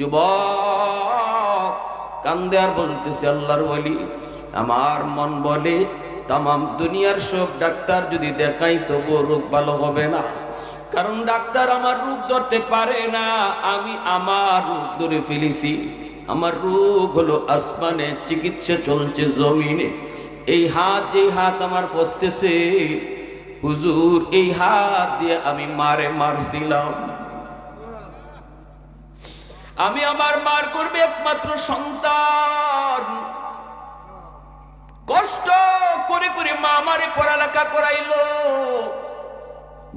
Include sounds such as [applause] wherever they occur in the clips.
যুবক, কান্দে আর বলতেছে, আল্লাহর বলি আমার মন বলে তাম দুনিয়ার সব ডাক্তার যদি দেখাই তবু রোগ ভালো হবে না। কারণ ডাক্তার আমার রূপ ধরতে পারে না, আমি আমার রূপ ধরে ফেলেছি। আমার রোগ হলো আসমানে, চিকিৎসা চলছে জমিনে। এই হাত যে হাত আমার ফসতেছে, হুজুর, এই হাত দিয়ে আমি মারে মারছিলাম। আমি আমার মার করবে একমাত্র সন্তান। কষ্ট করে করে মা আমারে পড়ালেখা করাইলো।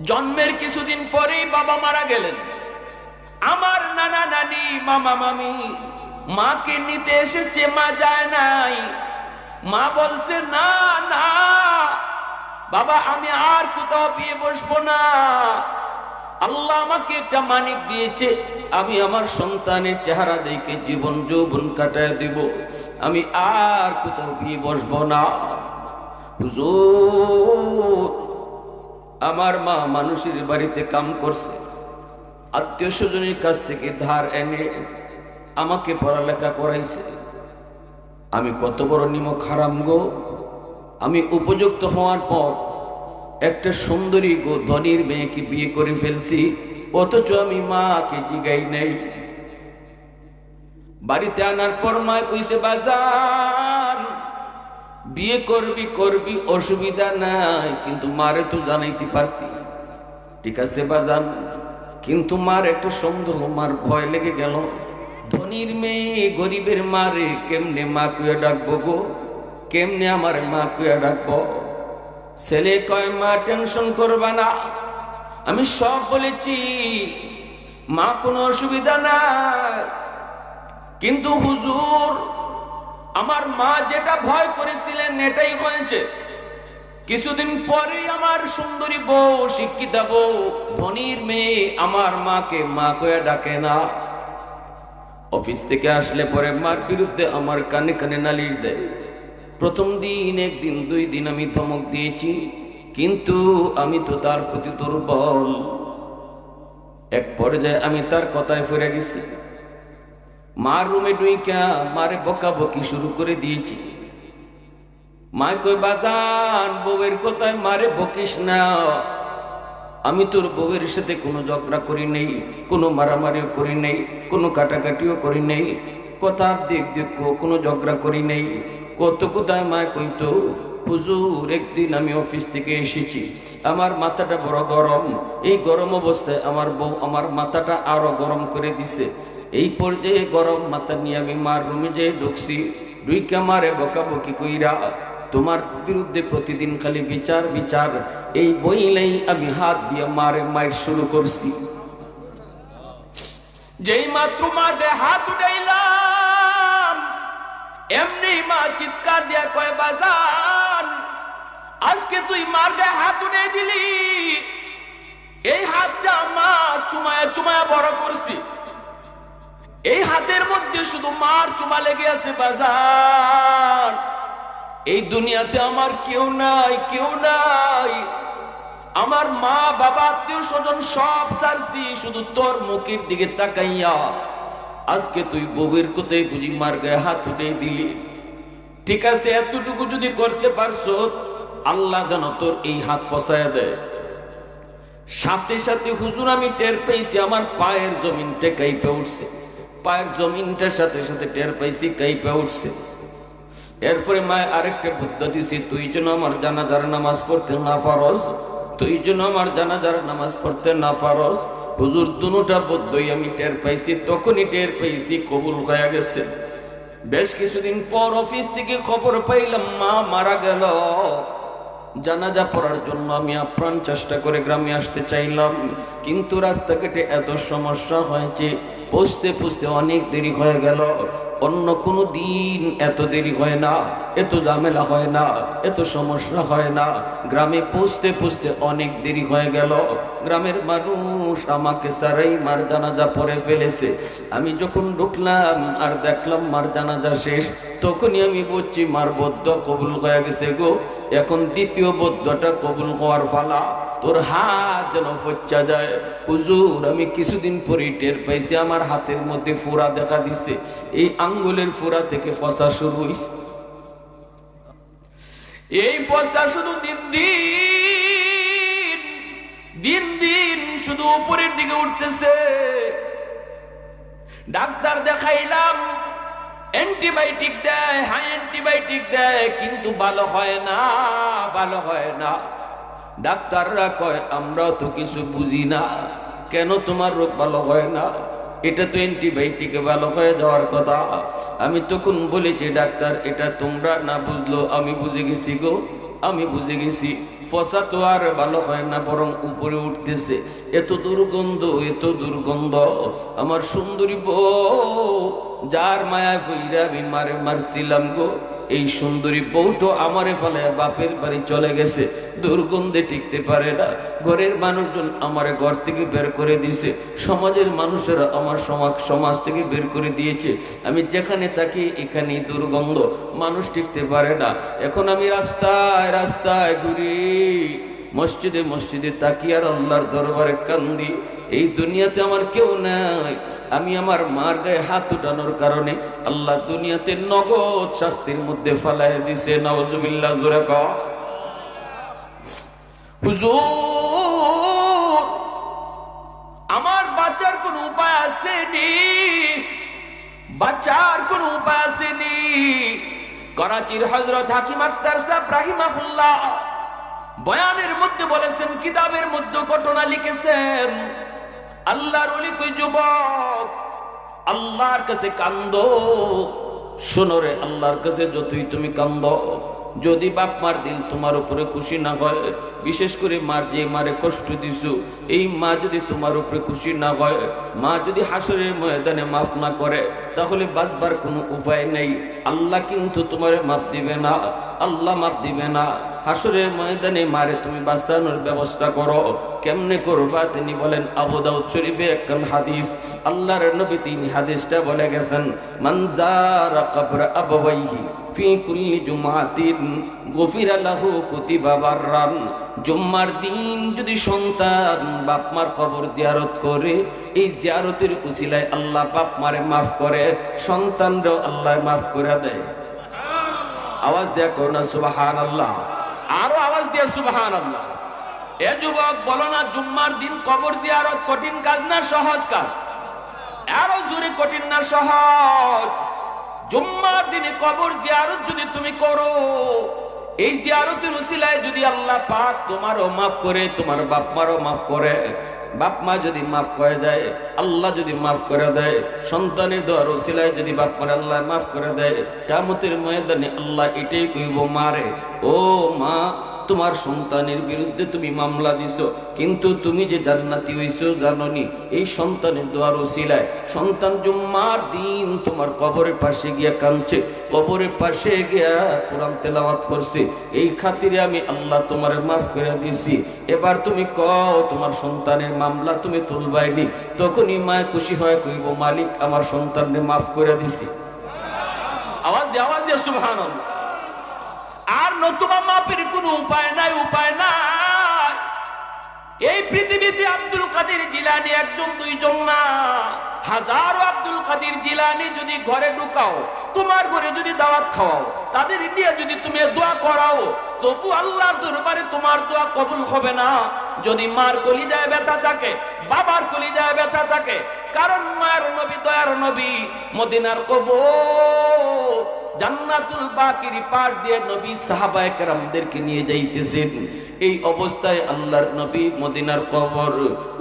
জন্মের কিছুদিন পরেই বাবা মারা গেলেন। আমার নানা নানি, মামা মামি, মাকে নিতে এসেছে, মা যায় নাই। মা বলছে, না না, বাবা, আমি আর কোথাও বিয়ে বসবো না। আল্লাহ আমাকে একটা মানিক দিয়েছে, আমি আমার সন্তানের চেহারা দেখে জীবন যৌবন কাটায় দিব। আমি আর কোথাও বিয়ে বসবো না। আমার মা মানুষের বাড়িতে কাম করছে। আত্মীয় স্বজনের কাছ থেকে ধার এনে আমাকে পড়ালেখা করাইছে। আমি কত বড় নিমক হারাম গো। আমি উপযুক্ত হওয়ার পর একটা সুন্দরী গো ধনির মেয়েকে বিয়ে করে ফেলছি, অথচ আমি মাকে জিগাই নাই। বাড়িতে আনার পর মা কইছে বাজার বিয়ে করবি করবি, অসুবিধা নাই, কিন্তু মারে তো জানাইতে পারতি। ঠিক আছে, বাজান, কিন্তু মার একটা সন্দেহ, মার ভয় লেগে গেল। ধনির মেয়ে গরিবের মারে কেমনে মা কুয়া ডাকবো গো? কেমনে আমার মা কুয়া ডাকবো? ছেলে কয়, মা টেনশন করবা না। আমি সব বলেছি। মা, কোনো অসুবিধা নাই। কিন্তু হুজুর, আমার মা যেটা ভয় করেছিলেন, এটাই হয়েছে। কিছুদিন পরে আমার সুন্দরী বউ, শিক্ষিতা বউ, ধনির মেয়ে আমার মাকে মা কয়ে ডাকে না। অফিস থেকে আসলে পরে মার বিরুদ্ধে আমার কানে কানে নালিশ দেয়। প্রথম দিন, একদিন, দুই দিন আমি ধমক দিয়েছি। কিন্তু আমি তো তার প্রতি দুর্বল। এক পর্যায়ে আমি তার কথায় ফিরে গেছি। মার রুমে ডুইকা মারে বকা বকি শুরু করে দিয়েছি। মা কই বাজান, বউয়ের কথায় মারে বকিস না। আমি তোর বউয়ের সাথে কোনো ঝগড়া করি নেই, কোনো মারামারিও করি নেই, কোনো কাটাকাটিও করি নেই কথার দিক দিক কোনো ঝগড়া করি নেই। কত কোথায় মা কইতো হুজুর, একদিন আমি অফিস থেকে এসেছি। আমার মাথাটা বড় গরম। এই গরম অবস্থায় আমার বউ আমার মাথাটা আরও গরম করে দিছে। এই পর্যায়ে গরম মাথা নিয়ে আমি মার রুমে যেয়ে ঢুকছি। ডুইকা মারে বকাবকি কইরা, তোমার বিরুদ্ধে প্রতিদিন খালি বিচার বিচার। এই বইলেই আমি হাত দিয়ে মারে মায়ের শুরু করছি। যেই মাত্র মার হাত উঠাইলাম এমনি মা চিৎকার দিয়া কয়, বাজান, আজকে তুই মার গায়ে হাত উঠে দিলি। এই হাতটা মা চুমায়া চুমায়া বড় করছি। এই হাতের মধ্যে শুধু মার চুমা লেগে আছে বাজার এই দুনিয়াতে আমার কেউ নাই কেউ নাই। আমার মা, বাবা, আত্মীয় স্বজন সব ছাড়ছি শুধু তোর মুখের দিকে তাকাইয়া। আজকে তুই বউয়ের কোথায় বুঝি মার গায়ে হাত উঠে দিলি। ঠিক আছে, এতটুকু যদি করতে পারছ, আল্লাহ যেন তোর এই হাত ফসায় দেয়। সাথে সাথে হুজুর, আমি টের পেয়েছি, আমার পায়ের জমিনটা কাইপে উঠছে। পায়ের জমিনটার সাথে সাথে টের পাইছি কাইপে উঠছে। এরপরে মায় আরেকটা বুদ্ধ দিছি, তুই যেন আমার জানাজার নামাজ পড়তে না পারস, তুই যেন আমার জানাজার নামাজ পড়তে না পারস হুজুর দুটা বদ্যই আমি টের পাইছি, তখনই টের পাইছি কবুল হয়ে গেছে। বেশ কিছুদিন পর অফিস থেকে খবর পাইলাম, মা মারা গেল। জানাজা পড়ার জন্য আমি আপ্রাণ চেষ্টা করে গ্রামে আসতে চাইলাম, কিন্তু রাস্তাঘাটে এত সমস্যা হয়েছে পুষতে পুষতে অনেক দেরি হয়ে গেল। অন্য কোনো দিন এত দেরি হয় না, এত ঝামেলা হয় না, এত সমস্যা হয় না। গ্রামে পুষতে পুষতে অনেক দেরি হয়ে গেল। গ্রামের মানুষ আমাকে সারাই মার জানাজা পরে ফেলেছে। আমি যখন ঢুকলাম আর দেখলাম মার জানাজা শেষ, তখনই আমি বুঝছি মার বদ্ধ কবুল হয়ে গেছে গো। এখন দ্বিতীয় বদ্ধটা কবুল হওয়ার ফালা। তোর হাত যেন ফচ্চা যায়। হুজুর, আমি কিছুদিন পরে টের পাইছি, আমার হাতের মধ্যে ফোড়া দেখা দিছে। এই আঙ্গুলের ফোড়া থেকে ফসা শুরু হইছে। এই ফসা শুধু দিন দিন দিন দিন শুধু উপরের দিকে উঠতেছে। ডাক্তার দেখাইলাম, অ্যান্টিবায়োটিক দেয়, হাই অ্যান্টিবায়োটিক দেয়, কিন্তু ভালো হয় না, ভালো হয় না। ডাক্তাররা কয়, আমরা তো কিছু বুঝি না। কেন তোমার রোগ ভালো হয় না? এটা তো অ্যান্টিবায়োটিকে ভালো হয়ে যাওয়ার কথা। আমি তখন বলেছি, ডাক্তার, এটা তোমরা না বুঝলো, আমি বুঝে গেছি গো। আমি বুঝে গেছি। ফসা তো আর ভালো হয় না, বরং উপরে উঠতেছে। এত দুর্গন্ধ এত দুর্গন্ধ। আমার সুন্দরী বউ, যার মায়া কইরা আমি মারে, মারছিলাম গো। এই সুন্দরী বউটো আমারে ফলে বাপের বাড়ি চলে গেছে। দুর্গন্ধে টিকতে পারে না। ঘরের মানুষজন আমার ঘর থেকে বের করে দিয়েছে সমাজের মানুষেরা আমার সমাজ সমাজ থেকে বের করে দিয়েছে। আমি যেখানে থাকি এখানেই দুর্গন্ধ। মানুষ টিকতে পারে না। এখন আমি রাস্তায় রাস্তায় ঘুরি। মসজিদে মসজিদে তাকিয়ার আল্লাহর দরবারে কান্দি, এই দুনিয়াতে আমার কেউ নাই। আমি আমার মার গায়ে হাত উঠানোর কারণে আল্লাহ দুনিয়াতে নগদ শাস্তির মধ্যে ফালাই দিছে। নওয়াজুবিল্লাহ জোরে হুজুর, আমার বাঁচার কোন উপায় আসেনি। বাঁচার কোন উপায় আসেনি। করাচির হজরত হাকিম আক্তার সাহেব রাহিমাহুল্লাহ বয়ানের মধ্যে বলেছেন, কিতাবের মধ্যে ঘটনা লিখেছেন। আল্লাহর কই যুবক? আল্লাহর কাছে কান্দ। শোনো রে, আল্লাহর কাছে যতই তুমি কান্দ, যদি বাপ মার দিল তোমার উপরে খুশি না হয়, বিশেষ করে মার যে মারে কষ্ট দিছো, এই মা যদি তোমার উপরে খুশি না হয়, মা যদি হাসরের ময়দানে মাফ না করে, তাহলে বাঁচবার কোনো উপায় নেই। আল্লাহ কিন্তু তোমার মাপ দিবে না, আল্লাহ মাপ দিবে না। হাসরের ময়দানে মারে তুমি বাঁচানোর ব্যবস্থা করো। কেমনে করবা? তিনি বলেন, আবু দাউদ শরীফে একখান হাদিস। আল্লাহর নবী তিনি হাদিসটা বলে গেছেন মানজারা কবর আবওয়াইহি ফি কুল্লি জুমাতিন গফিরা লাহু কুতিবা বাররান। জুম্মার দিন যদি সন্তান বাপ মার কবর জিয়ারত করে, এই জিয়ারতের উসিলায় আল্লাহ বাপ মারে মাফ করে, সন্তানরাও আল্লাহ মাফ করে দেয়। আওয়াজ দেয়া করো না সুবাহান আল্লাহ আরও আওয়াজ দিয়ে সুবাহান আল্লাহ এ যুবক, বলো না, জুম্মার দিন কবর জিয়ারত কঠিন কাজ না সহজ কাজ? আরও জোরে কঠিন না সহজ? জুম্মার দিনে কবর জিয়ারত যদি তুমি করো, এই জিয়ারতের উসিলায় যদি আল্লাহ পাক তোমারও মাফ করে, তোমার বাপ মারও মাফ করে বাপ মা যদি মাফ করে দেয়, আল্লাহ যদি মাফ করে দেয়, সন্তানের দোয়ার ওসিলায় যদি বাপ মার আল্লাহ মাফ করে দেয় কামতের ময়দানে আল্লাহ এটাই কইব, মারে, ও মা তোমার সন্তানের বিরুদ্ধে তুমি মামলা দিছো। কিন্তু তুমি যে জান্নাতি হইছো, জাননি, এই সন্তানের দোয়ার ওসিলায় সন্তান জুম্মার দিন তোমার কবরের পাশে গিয়া কাঁদছে। কবরের পাশে গিয়া কোরআন তেলাওয়াত করছে। এই খাতিরে আমি আল্লাহ তোমার মাফ করে দিছি। এবার তুমি কও, তোমার সন্তানের মামলা তুমি তুলবাইনি। তখনই মায় খুশি হয়, কইব, মালিক, আমার সন্তানকে মাফ করে দিছি। আওয়াজ দিয়ে আওয়াজ দিয়ে, সুবহানাল্লাহ। আর নতুবা মাপের কোনো উপায় নাই উপায় নাই। এই পৃথিবীতে আব্দুল কাদের জিলানি একজন, দুইজন না। হাজারো আব্দুল কাদের জিলানি যদি ঘরে ঢুকাও, তোমার ঘরে যদি দাওয়াত খাওয়াও, তাদের নিয়ে যদি তুমি দোয়া করাও, তবু আল্লাহর দরবারে তোমার দোয়া কবুল হবে না। যদি মার কলিজায় ব্যথা থাকে, বাবার কলিজায় ব্যথা থাকে, কারণ মায়ের নবী, দয়ার নবী, মদিনার কবর। জান্নাতুল বাকির পার দিয়ে নবী সাহাবায়ে কেরামদেরকে নিয়ে যাইতেছেন। এই অবস্থায় আল্লাহর নবী মদিনার কবর,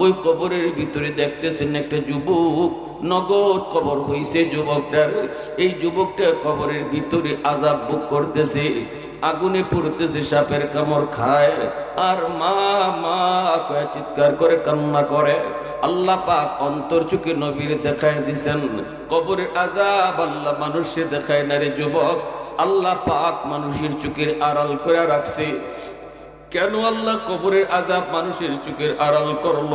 ওই কবরের ভিতরে দেখতেছেন একটা যুবক, নগদ কবর হইছে যুবকটার। এই যুবকটা কবরের ভিতরে আজাব বুক করতেছে, আগুনে পড়তেছে, সাপের কামড় খায়। আর মা মা, কয়ে চিৎকার করে, কান্না করে। আল্লাহ পাক অন্তর চুকে নবীর দেখায় দিছেন, কবরের আজাব আল্লাহ মানুষে দেখায় না রে যুবক। আল্লাহ পাক মানুষের চোখের আড়াল করে রাখছে। কেন আল্লাহ কবরের আজাব মানুষের চোখের আড়াল করল?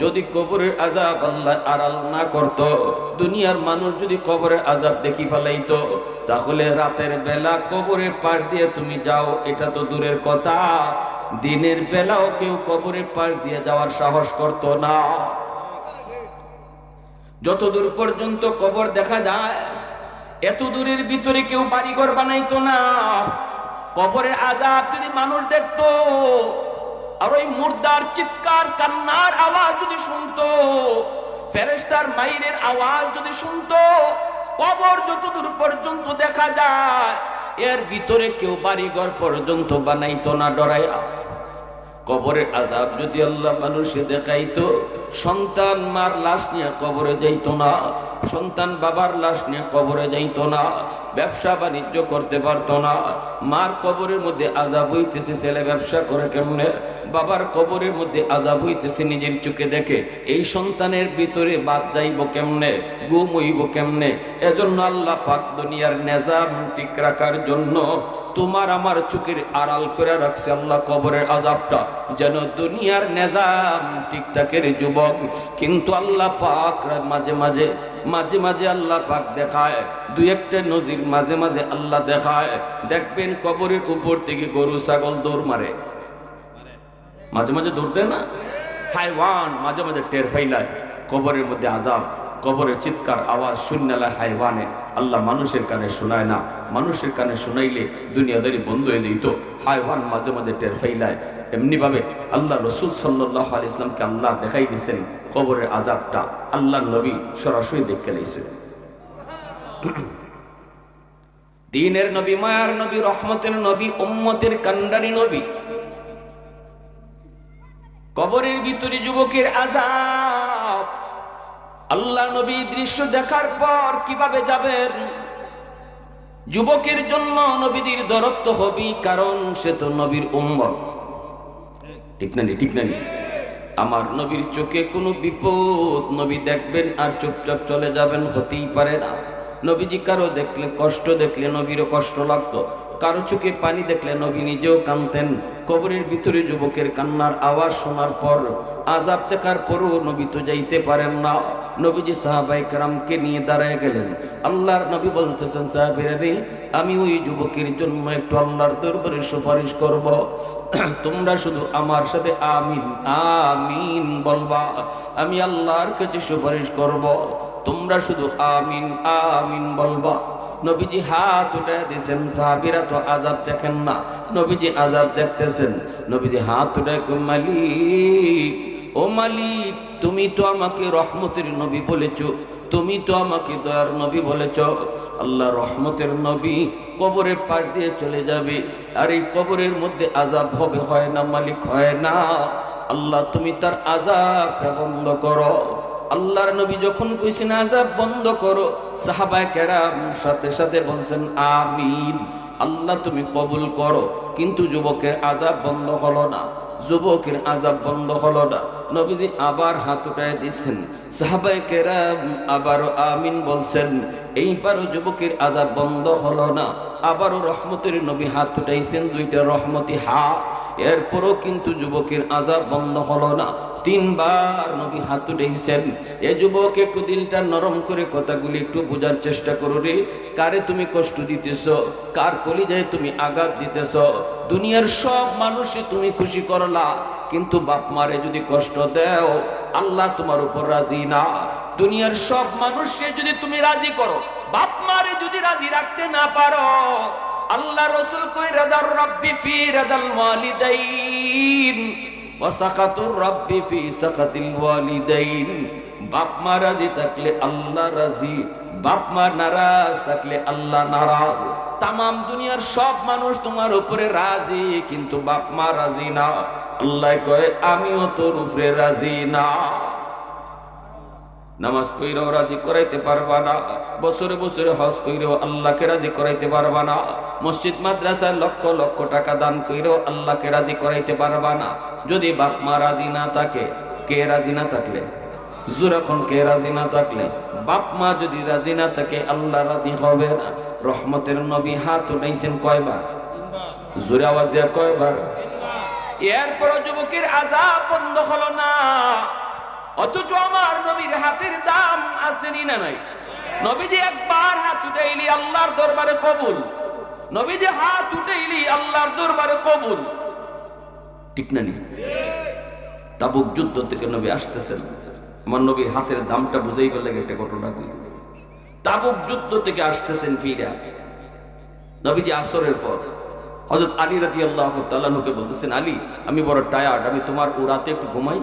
যদি কবরের আজাব আল্লাহ আড়াল না করত, দুনিয়ার মানুষ যদি কবরের আজাব দেখি ফেলাইতো, তাহলে রাতের বেলা কবরের পাশ দিয়ে তুমি যাও, এটা তো দূরের কথা। দিনের বেলাও কেউ কবরের পাশ দিয়ে যাওয়ার সাহস করত না। যতদূর পর্যন্ত কবর দেখা যায় এত দূরের ভিতরে কেউ বাড়িঘর বানাইতো না। কবরের আজাব যদি মানুষ দেখতো, আর ওই মুর্দার চিৎকার, কান্নার আওয়াজ যদি শুনতো ফেরেস্তার মাইরের আওয়াজ যদি শুনতো, কবর যতদূর পর্যন্ত দেখা যায়, এর ভিতরে কেউ বাড়িঘর পর্যন্ত বানাইতো না ডরাইয়া কবরের আজাব যদি আল্লাহ মানুষে দেখাইতো, সন্তান মার লাশ নিয়ে কবরে যাইত না, সন্তান বাবার লাশ নিয়ে কবরে যাইত না, ব্যবসা বাণিজ্য করতে পারতো না, মার কবরের মধ্যে আজাব হইতেছে, ছেলে ব্যবসা করে কেমনে? বাবার কবরের মধ্যে আজাব হইতেছে, নিজের চোখে দেখে, এই সন্তানের ভিতরে বাদ যাইব কেমনে? গুম হইব কেমনে? এজন্য আল্লাহ পাক দুনিয়ার নেজাম ঠিক রাখার জন্য তোমার আমার চোখের আড়াল করে রাখছে আল্লাহ কবরের আজাবটা যেন দুনিয়ার নেজাম ঠিকঠাকের যুবক। কিন্তু আল্লাহ পাক মাঝে মাঝে মাঝে মাঝে আল্লাহ পাক দেখায়, দুই একটা নজির মাঝে মাঝে আল্লাহ দেখায়। দেখবেন কবরের উপর থেকে গরু, ছাগল দৌড় মারে। মাঝে মাঝে দৌড় দেয় না? হাইওয়ান মাঝে মাঝে টের ফাইলায় কবরের মধ্যে আজাব কবরের চিৎকার, আওয়াজ শূন্যালা হাইওয়ানে। আল্লাহ মানুষের কানে শোনায় না। মানুষের কানে শোনাইলে দুনিয়াদারি বন্ধ হয়ে যেত হাইওয়ান মাঝে মাঝে টের ফাইলায় এমনি ভাবে আল্লাহ রসুল সাল্লাহ আলি ইসলামকে আল্লাহ দেখাই দিয়েছেন কবরের আজাবটা। আল্লাহ নবী সরাসরি দেখে নিয়েছেন [clears throat] দিনের নবী, মায়ার নবী, রহমতের নবী, উম্মতের কান্ডারি নবী। কবরের ভিতরে যুবকের আজাব। আল্লাহ নবী দৃশ্য দেখার পর কীভাবে যাবেন? যুবকের জন্য নবীদের দরত্ব হবি কারণ সে তো নবীর উম্মত। ঠিক না ঠিক না আমার নবীর চোখে কোনো বিপদ, নবী দেখবেন আর চুপচাপ চলে যাবেন, হতেই পারে না। নবীজি কারও দেখলে কষ্ট দেখলে নবীরও কষ্ট লাগতো, কারও চোখে পানি দেখলে নবী নিজেও কানতেন কবরের ভিতরে যুবকের কান্নার আওয়াজ শোনার পর আজাব দেখার পরও নবী তো যাইতে পারেন না। নবীজি সাহাবাই কারামকে নিয়ে দাঁড়ায় গেলেন। আল্লাহর নবী বলতেছেন, সাহাবিরা আমি ওই যুবকের জন্য একটু আল্লাহর দরবারে সুপারিশ করব। তোমরা শুধু আমার সাথে আমিন আমিন বলবা। আমি আল্লাহর কাছে সুপারিশ করব। তোমরা শুধু আমিন আমিন বলবা। নবীজি হাত উঠে দিয়েছেন সাহাবিরা তো আজাব দেখেন না। নবীজি আজাব দেখতেছেন, নবীজি হাত উঠে মালিক, ও মালিক, তুমি তো আমাকে রহমতের নবী বলেছ, তুমি তো আমাকে দয়ার নবী বলেছ। আল্লাহ রহমতের নবী কবরের পাশ দিয়ে চলে যাবে, আর এই কবরের মধ্যে আজাব হবে, হয় না মালিক, হয় না। আল্লাহ তুমি তার আজাবটা বন্ধ করো। আল্লাহর নবী যখন কইছেন আজাব বন্ধ করো। সাহাবা কেরাম সাথে সাথে বলছেন, আমিন, আল্লাহ তুমি কবুল করো। কিন্তু যুবকের আজাব বন্ধ হলো না, যুবকের আজাব বন্ধ হলো না। নবীজি আবার হাত উঠায় দিচ্ছেন সাহাবাই কেরাম আবারও আমিন বলছেন, এইবারও যুবকের আজাব বন্ধ হলো না। আবারও রহমতের নবী হাত উঠাইছেন দুইটা রহমতি হাত। এরপরও কিন্তু যুবকের আজাব বন্ধ হলো না। তিনবার নবী হাত উঠেছেন এ যুবক একটু দিলটা নরম করে কথাগুলি একটু বোঝার চেষ্টা করো রে। কারে তুমি কষ্ট দিতেছ? কার কলিজায় তুমি আঘাত দিতেছ? দুনিয়ার সব মানুষই তুমি খুশি করলা। কিন্তু বাপ মারে যদি কষ্ট দেও, আল্লাহ তোমার উপর রাজি না। দুনিয়ার সব মানুষকে যদি তুমি রাজি করো, বাপ মারে যদি রাজি রাখতে না পারো, আল্লাহ রসুল কই রাদার রব্বি ফি রাদাল ওয়ালিদাইন। ওয়াসাকাতুর রাব্বি ফি সাকাতিল ওয়ালিদাইন। বাপ মা রাজি থাকলে আল্লাহ রাজি, বাপ মা নারাজ থাকলে আল্লাহ নারাজ। তামাম দুনিয়ার সব মানুষ তোমার উপরে রাজি, কিন্তু বাপ মা রাজি না। আল্লাহ কয়, আমিও তোর উপরে রাজি না। নামাজ পড়লেও রাজি করাইতে পারবা না, বছরে বছরে হজ কইরেও আল্লাহকে রাজি করাইতে পারবা না, মসজিদ, মাদ্রাসায় লক্ষ লক্ষ টাকা দান কইরেও আল্লাহকে রাজি করাইতে পারবা না। যদি বাপ মা রাজি না থাকে, কে রাজি না থাকলে? জুরাখন কে রাজি না থাকলে? বাপ মা যদি রাজি না থাকে, আল্লাহ রাজি হবে না। রহমতের নবী হাত উঠাইছেন কয়বার? জোরে আওয়াজ দেয়া কয়বার? এরপর যুবকের আজাব বন্ধ হলো না। অথচ আমার নবীর হাতের দাম আসেনি না নাই? নবীজি একবার হাত উঠাইলি আল্লাহর দরবারে কবুল। নবীজি হাত উঠাইলি আল্লাহর দরবারে কবুল। ঠিক না নি? তাবুক যুদ্ধ থেকে নবী আসতেছেন। আমার নবীর হাতের দামটা বুঝেই গেলে একটা ঘটনা কই? তাবুক যুদ্ধ থেকে আসতেছেন ফিরা। নবীজি আসরের পর হজরত আলী রাতি আল্লাহ তাল্লাহকে বলতেছেন, আলী, আমি বড় টায়ার্ড আমি তোমার রাতে একটু ঘুমাই।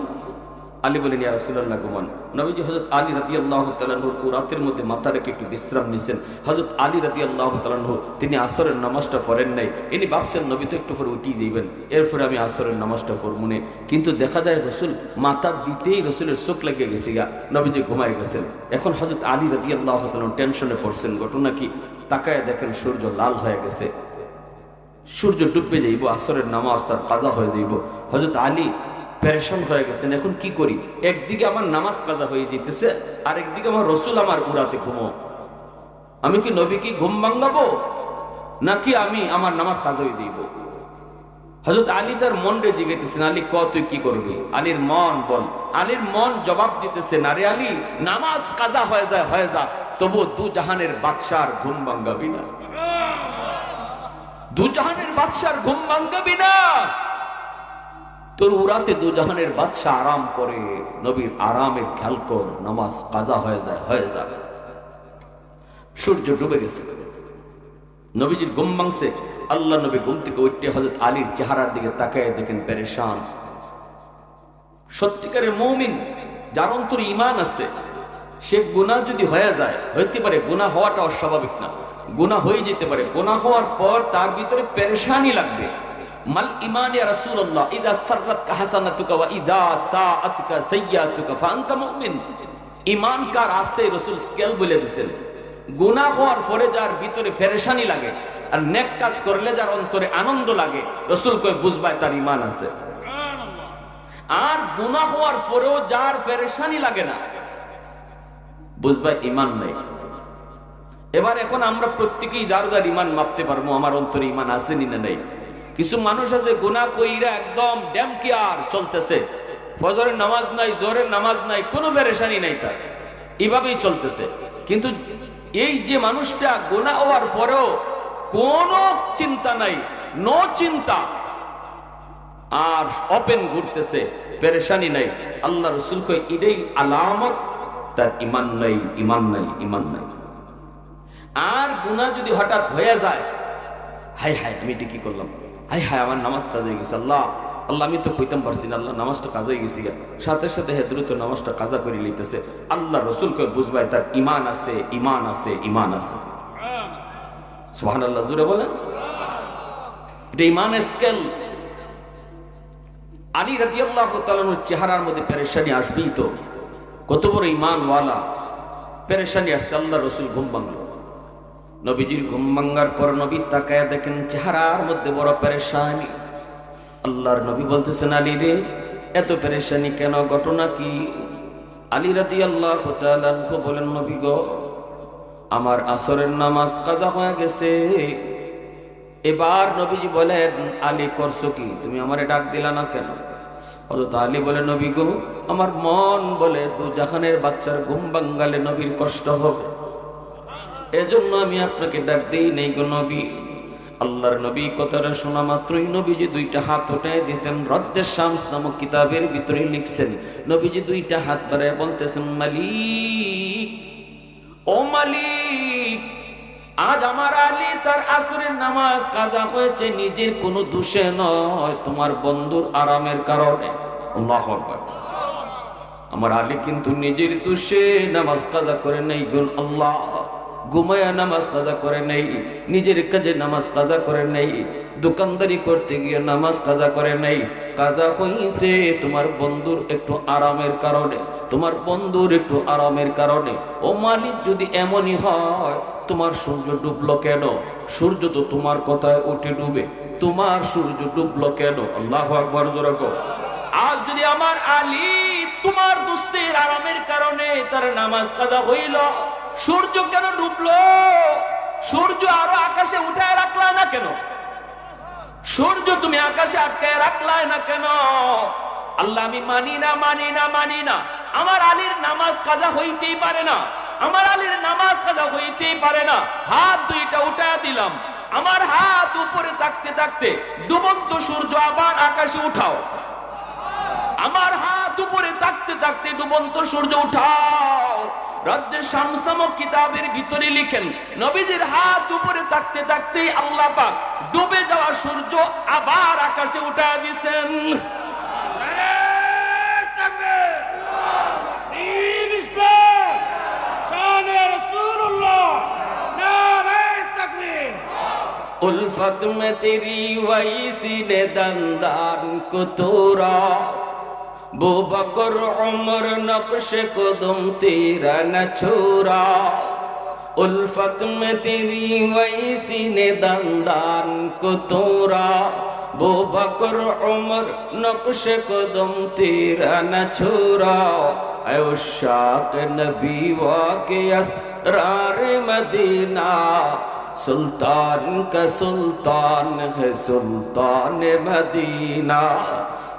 আলী বলেন, ইয়া রাসূলুল্লাহ, ঘুমান। নবীজি হযরত আলী রাদিয়াল্লাহু তাআলার ও রাতের মধ্যে মাথা রেখে একটু বিশ্রাম নিছেন। হযরত আলী রাদিয়াল্লাহু তাআলাহু তিনি আসরের নামাজটা পড়েন নাই। ইনি ভাবছেন, নবী তো একটু পরে উঠি যাইবেন। এরপরে আমি আসরের নামাজটা পড়মুনে কিন্তু দেখা যায়, রসুল মাথা দিতেই রসুলের চোখ লেগে গেছে গা। নবীজি ঘুমাই গেছেন। এখন হযরত আলী রাদিয়াল্লাহু তাআলা টেনশনে পড়ছেন। ঘটনা কি? তাকায় দেখেন, সূর্য লাল হয়ে গেছে। সূর্য ডুববে যাইব, আসরের নামাজ তার কাজা হয়ে যাইব। হজরত আলী প্যারেশন হয়ে গেছেন। এখন কি করি? একদিকে আমার নামাজ কাজা হয়ে যেতেছে আর একদিকে আমার রসুল আমার উড়াতে ঘুমো আমি কি নবী কি ঘুম ভাঙাবো? নাকি আমি আমার নামাজ কাজ হয়ে যাইব? হজরত আলী তার মন রে জিগেতেছেন আলী, ক, তুই কি করবি? আলীর মন বল। আলীর মন জবাব দিতেছে নারে আলী, নামাজ কাজা হয়ে যায়, হয়ে যা। তবু দু জাহানের বাদশার ঘুম ভাঙ্গাবি না। দুজাহানের বাদশার ঘুম ভাঙ্গাবি না। তোর উড়াতে দুজাহানের বাদশাহ আরাম করে, নবীর আরামের খেয়াল কর, নামাজ কাজা হয়ে যায়, হয়ে যাবে সূর্য ডুবে গেছে। নবীজির ঘুম ভাঙছে। আল্লাহ নবী ঘুম থেকে উঠতে হজরত আলীর চেহারার দিকে তাকায় দেখেন পেরেশান। সত্যিকারের মৌমিন, যার অন্তরে ইমান আছে, সে গুনাহ যদি হয়ে যায়, হইতে পারে গুনাহ হওয়াটা অস্বাভাবিক না। গুনাহ হয়ে যেতে পারে। গুনাহ হওয়ার পর তার ভিতরে পেরেশানি লাগবে। মাল ইমান ইয়া রাসূলুল্লাহ ইদা সাররাতকা হাসানাতুকা ওয়া ইদা সাআতুকা সাইয়্যাতুকা ফাআনতা মুমিন। ইমান কার আছে রাসূল স্কেল বলে দিয়েছেন গুনাহ হওয়ার পরে যার ভিতরে পেরেশানি লাগে আর নেক কাজ করলে যার অন্তরে আনন্দ লাগে রাসূল কয় বুঝবায় তার ইমান আছে। আর গুনাহ হওয়ার পরেও যার পেরেশানি লাগে না বুঝবাই ইমান নাই। এবার এখন আমরা প্রত্যেকেই যার যার ইমান মাপতে পারব আমার অন্তরে ইমান আছে নি না নেই? কিছু মানুষ আছে গুনা কইরা একদম ড্যাম কেয়ার চলতেছে। ফজরের নামাজ নাই জোরের নামাজ নাই, কোনো পেরেশানি নাই তার। এভাবেই চলতেছে। কিন্তু এই যে মানুষটা গোনা হওয়ার পরেও কোনো চিন্তা নাই নো চিন্তা। আর ওপেন ঘুরতেছে, পেরেশানি নাই। আল্লাহ রসুল কই আলামত, তার ইমান নাই ইমান নাই ইমান নাই। আর গুনাহ যদি হঠাৎ হয়ে যায় হাই হাই আমি এটা কি করলাম? হাই হাই আমার নামাজ কাজে গেছে, আল্লাহ। আল্লাহ, আমি তো কইতাম পারছি না, আল্লাহ, নামাজটা কাজে গেছি গা। সাথে সাথে হে দ্রুত নামাজটা কাজা করে লইতেছে। আল্লাহ রসুল কই বুঝবাই তার ইমান আছে ইমান আছে ইমান আছে। সুহান আল্লাহ জুড়ে বলেন। এটা ইমান স্কেল। আলী রাতি আল্লাহ চেহারার মধ্যে পেরেশানি আসবেই তো। কত বড় ইমানওয়ালা। পেরেশানি আসছে, আল্লাহ রসুল ঘুম ভাঙলো। নবীজির ঘুম ভাঙ্গার পর নবী তাকায় দেখেন চেহারার মধ্যে বড় পেরেশানি। আল্লাহর নবী বলতেছেন, আলী রে, এত পেরেশানি কেন? ঘটনা কি? আলী রাতি আল্লাহ বলেন, নবী গো, আমার আসরের নামাজ কাজা হয়ে গেছে। এবার নবীজি বলেন, আলী, করছ কি? তুমি আমারে ডাক দিলা না কেন? হযরত আলী বলে, নবী গো, আমার মন বলে, দু জাহানের বাচ্চার ঘুম বাঙ্গালে নবীর কষ্ট হবে। এজন্য আমি আপনাকে ডাক দিই নেই গো নবী। আল্লাহর নবী কথাটা শোনা মাত্রই নবীজি দুইটা হাত উঠায় দিয়েছেন রদ্দের শামস নামক কিতাবের ভিতরে লিখছেন। নবীজি দুইটা হাত বাড়ায় বলতেছেন, মালিক, ও মালিক, আজ আমার আলী তার আসরের নামাজ কাজা হয়েছে, নিজের কোনো দোষে নয়, তোমার বন্ধুর আরামের কারণে। আমার আলী কিন্তু নিজের দোষে নামাজ কাজা করে নেই গুণ আল্লাহ। ঘুমায়া নামাজ কাজা করে নেই, নিজের কাজে নামাজ কাজা করে নেই, দোকানদারি করতে গিয়ে নামাজ কাজা করে নেই। কাজা হইছে তোমার বন্ধুর একটু আরামের কারণে, তোমার বন্ধুর একটু আরামের কারণে। ও মালিক, যদি এমনই হয়, তোমার সূর্য ডুবলো কেন? সূর্য তো তোমার কথায় উঠে ডুবে, তোমার সূর্য ডুবলো কেন? আল্লাহ আকবর, জোরা কর। আজ যদি আমার আলী তোমার দুস্তের আরামের কারণে তার নামাজ কাজা হইল সূর্য কেন ডুবলো? সূর্য আরও আকাশে উঠায় রাখলা না কেন? সূর্য তুমি আকাশে আটকায় রাখলায় না কেন? আল্লাহ, আমি মানি না মানি না মানি না। আমার আলীর নামাজ কাজা হইতেই পারে না। আমার আলীর নামাজ কাজা হইতেই পারে না। হাত দুইটা উঠায় দিলাম। আমার হাত উপরে থাকতে থাকতে ডুবন্ত সূর্য আবার আকাশে উঠাও। আমার হাত উপরে থাকতে থাকতে ডুবন্ত সূর্য উঠাও। রাজ্যের শামসনামক কিতাবের ভিতরে লিখেন নবীদের হাত উপরে থাকতে থাকতেই আল্লাহ পাক ডুবে যাওয়া সূর্য আবার আকাশে উঠা দিছেন। উলফত মে তে वही सीने दंदान কুতুরা। तोरा बो बकर उमर नक्श को दुम तेरा न छोरा उल्फत में तेरी वैसी ने दंदान को तोरा बो बकर उमर नक्श को दुम तेरा न छोरा ऐ उशाक नबी वाके असरार मदीना सुल्तान का सुल्तान है सुल्तान मदीना।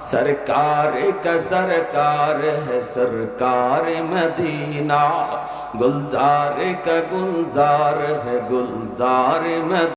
सरकार का सरकार है सरकार मदीना। गुलजार का गुलजार है गुलजार मदीना।